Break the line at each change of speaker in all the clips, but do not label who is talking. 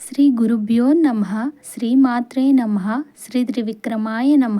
శ్రీ గురుభ్యో నమ శ్రీ మాత్రే నమ శ్రీ త్రివిక్రమాయ నమ.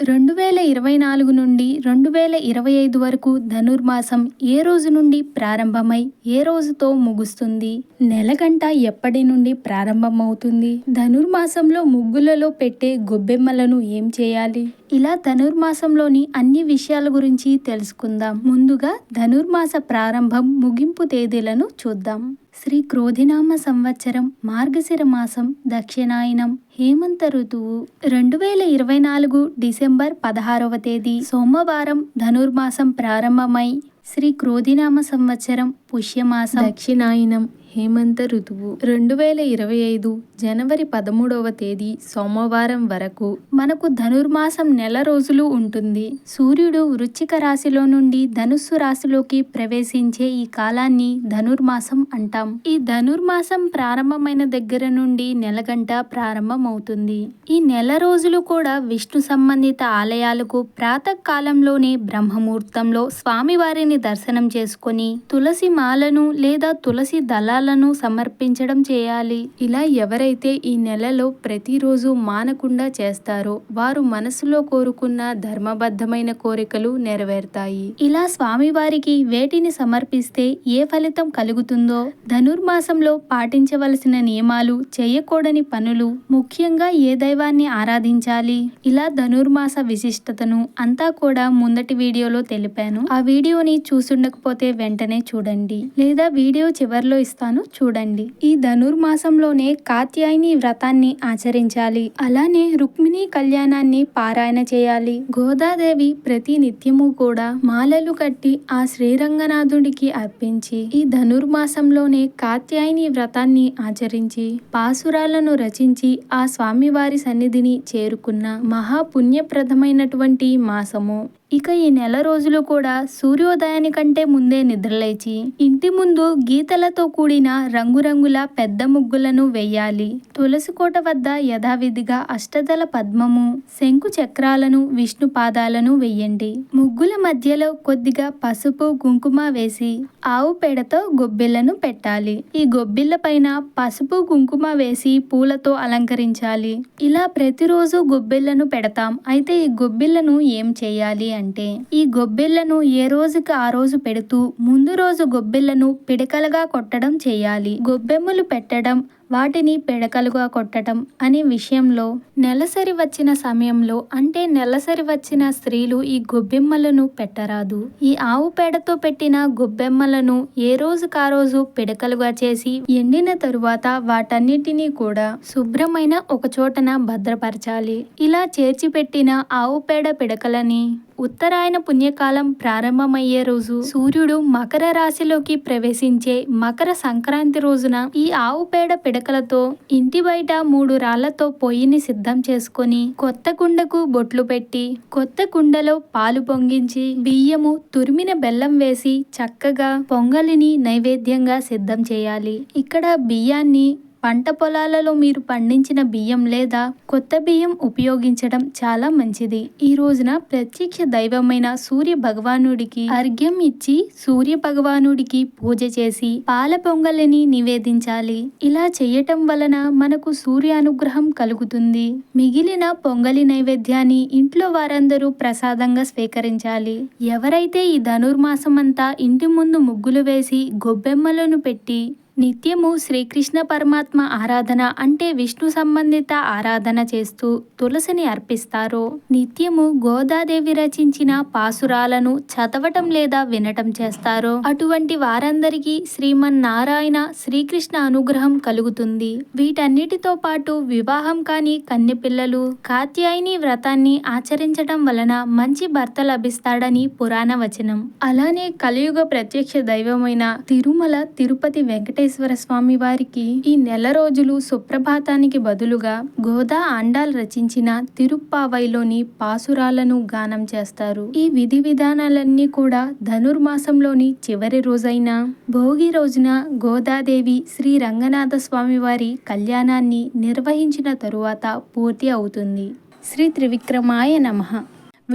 రెండు వేల ఇరవై నాలుగు నుండి రెండు వేల ఇరవై ఐదు వరకు ధనుర్మాసం ఏ రోజు నుండి ప్రారంభమై ఏ రోజుతో ముగుస్తుంది? నెలగంట ఎప్పటి నుండి ప్రారంభమవుతుంది? ధనుర్మాసంలో ముగ్గులలో పెట్టే గొబ్బెమ్మలను ఏం చేయాలి? ఇలా ధనుర్మాసంలోని అన్ని విషయాల గురించి తెలుసుకుందాం. ముందుగా ధనుర్మాస ప్రారంభం ముగింపు తేదీలను చూద్దాం. శ్రీ క్రోధినామ సంవత్సరం మార్గశిర మాసం దక్షిణాయనం హేమంత ఋతువు. రెండు వేల ఇరవై నాలుగు డిసెంబర్ పదహారవ తేదీ సోమవారం ధనుర్మాసం ప్రారంభమై శ్రీ క్రోధినామ సంవత్సరం పుష్యమాసం దక్షిణాయనం హేమంత ఋతువు. రెండు వేల ఇరవై ఐదు జనవరి పదమూడవ తేదీ సోమవారం వరకు మనకు ధనుర్మాసం నెల రోజులు ఉంటుంది. సూర్యుడు వృచ్చిక రాశిలో నుండి ధనుస్సు రాశిలోకి ప్రవేశించే ఈ కాలాన్ని ధనుర్మాసం అంటాం. ఈ ధనుర్మాసం ప్రారంభమైన దగ్గర నుండి నెలగంట ప్రారంభమవుతుంది. ఈ నెల రోజులు కూడా విష్ణు సంబంధిత ఆలయాలకు ప్రాతకాలంలోనే బ్రహ్మముహూర్తంలో స్వామివారిని దర్శనం చేసుకొని తులసి మాలను లేదా తులసి దళాలను సమర్పించడం చేయాలి. ఇలా ఎవరైతే ఈ నెలలో ప్రతిరోజు మానకుండా చేస్తారో వారు మనసులో కోరుకున్న ధర్మబద్ధమైన కోరికలు నెరవేరుతాయి. ఇలా స్వామివారికి వేటిని సమర్పిస్తే ఏ ఫలితం కలుగుతుందో ధనుర్మాసంలో పాటించవలసిన నియమాలు చేయకూడని పనులు ముఖ్యంగా ఏ దైవాన్ని ఆరాధించాలి? ఇలా ధనుర్మాస విశిష్టతను అంతా కూడా ముందటి వీడియోలో తెలిపాను. ఆ వీడియోని చూసుండకపోతే వెంటనే చూడండి. లేదా వీడియో చివరిలో ఇస్తాను. చూడండి. ఈ ధనుర్మాసంలోనే కాత్యాయని వ్రతాన్ని ఆచరించాలి. అలానే రుక్మిణి కళ్యాణాన్ని పారాయణ చేయాలి. గోదాదేవి ప్రతి నిత్యము కూడా మాలలు కట్టి ఆ శ్రీరంగనాథుడికి అర్పించి ఈ ధనుర్మాసంలోనే కాత్యాయని వ్రతాన్ని ఆచరించి పాసురాలను రచించి ఆ స్వామివారి సన్నిధిని చేరుకున్న మహాపుణ్యప్రదమైనటువంటి మాసము. ఇక ఈ నెల రోజులు కూడా సూర్యోదయానికంటే ముందే నిద్రలేచి ఇంటి ముందు గీతలతో కూడిన రంగురంగుల పెద్ద ముగ్గులను వెయ్యాలి తులసి కోట వద్ద యథావిధిగా అష్టదల పద్మము శంకు చక్రాలను విష్ణు పాదాలను వెయ్యండి ముగ్గుల మధ్యలో కొద్దిగా పసుపు కుంకుమ వేసి ఆవు పేడతో గొబ్బిళ్ళను పెట్టాలి. ఈ గొబ్బిళ్ళ పైన పసుపు కుంకుమ వేసి పూలతో అలంకరించాలి. ఇలా ప్రతిరోజు గొబ్బిళ్ళను పెడతాం. అయితే ఈ గొబ్బిళ్ళను ఏం చేయాలి అంటే ఈ గొబ్బెళ్ళను ఏ రోజుకి ఆ రోజు పెడుతూ ముందు రోజు గొబ్బెళ్ళను పిడకలుగా కొట్టడం చేయాలి. గొబ్బెమ్మలు పెట్టడం వాటిని పిడకలుగా కొట్టడం అనే విషయంలో నెలసరి వచ్చిన సమయంలో అంటే నెలసరి వచ్చిన స్త్రీలు ఈ గొబ్బెమ్మలను పెట్టరాదు. ఈ ఆవు పేడతో పెట్టిన గొబ్బెమ్మలను ఏ రోజుకు ఆ రోజు పిడకలుగా చేసి ఎండిన తరువాత వాటన్నిటినీ కూడా శుభ్రమైన ఒక చోటన భద్రపరచాలి. ఇలా చేర్చి పెట్టిన ఆవు పేడ పిడకలని ఉత్తరాయణ పుణ్యకాలం ప్రారంభమయ్యే రోజు సూర్యుడు మకర రాశిలోకి ప్రవేశించే మకర సంక్రాంతి రోజున ఈ ఆవు పేడ పిడకలతో ఇంటి బయట మూడు రాళ్ళతో పొయ్యిని సిద్ధం చేసుకొని కొత్త కుండకు బొట్లు పెట్టి కొత్త కుండలో పాలు పొంగించి బియ్యము తురిమిన బెల్లం వేసి చక్కగా పొంగలిని నైవేద్యంగా సిద్ధం చేయాలి. ఇక్కడ బియ్యాన్ని పంట పొలాలలో మీరు పండించిన బియ్యం లేదా కొత్త బియ్యం ఉపయోగించడం చాలా మంచిది. ఈ రోజున ప్రత్యక్ష దైవమైన సూర్య భగవానుడికి అర్ఘ్యం ఇచ్చి సూర్య భగవానుడికి పూజ చేసి పాల పొంగలిని నివేదించాలి. ఇలా చేయటం వలన మనకు సూర్య అనుగ్రహం కలుగుతుంది. మిగిలిన పొంగలి నైవేద్యాన్ని ఇంట్లో వారందరూ ప్రసాదంగా స్వీకరించాలి. ఎవరైతే ఈ ధనుర్మాసం అంతా ఇంటి ముందు ముగ్గులు వేసి గొబ్బెమ్మలను పెట్టి నిత్యము శ్రీకృష్ణ పరమాత్మ ఆరాధన అంటే విష్ణు సంబంధిత ఆరాధన చేస్తూ తులసిని అర్పిస్తారో. నిత్యము గోదాదేవి రచించిన పాసురాలను చదవటం లేదా వినటం చేస్తారో. అటువంటి వారందరికీ శ్రీమన్నారాయణ శ్రీకృష్ణ అనుగ్రహం కలుగుతుంది. వీటన్నిటితో పాటు వివాహం కాని కన్నెపిల్లలు కాత్యాయని వ్రతాన్ని ఆచరించడం వలన మంచి భర్త లభిస్తాడని పురాణ వచనం అలానే కలియుగ ప్రత్యక్ష దైవమైన తిరుమల తిరుపతి వెంకటేశ్వర వెంకటేశ్వర స్వామి వారికి ఈ నెల రోజులు సుప్రభాతానికి బదులుగా గోదా ఆండాల్ రచించిన తిరుప్పావైలోని పాసురాలను గానం చేస్తారు. ఈ విధి విధానాలన్నీ కూడా ధనుర్మాసంలోని చివరి రోజైన భోగి రోజున గోదాదేవి శ్రీ రంగనాథ స్వామి వారి కళ్యాణాన్ని నిర్వహించిన తరువాత పూర్తి అవుతుంది. శ్రీ త్రివిక్రమాయ నమ.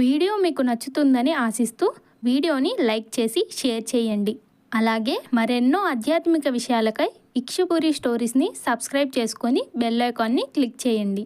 వీడియో మీకు నచ్చుతుందని ఆశిస్తూ వీడియోని లైక్ చేసి షేర్ చేయండి. అలాగే మరెన్నో ఆధ్యాత్మిక విషయాలకై ఇక్షుపురి స్టోరీస్ని సబ్స్క్రైబ్ చేసుకొని బెల్ ఐకాన్ని క్లిక్ చేయండి.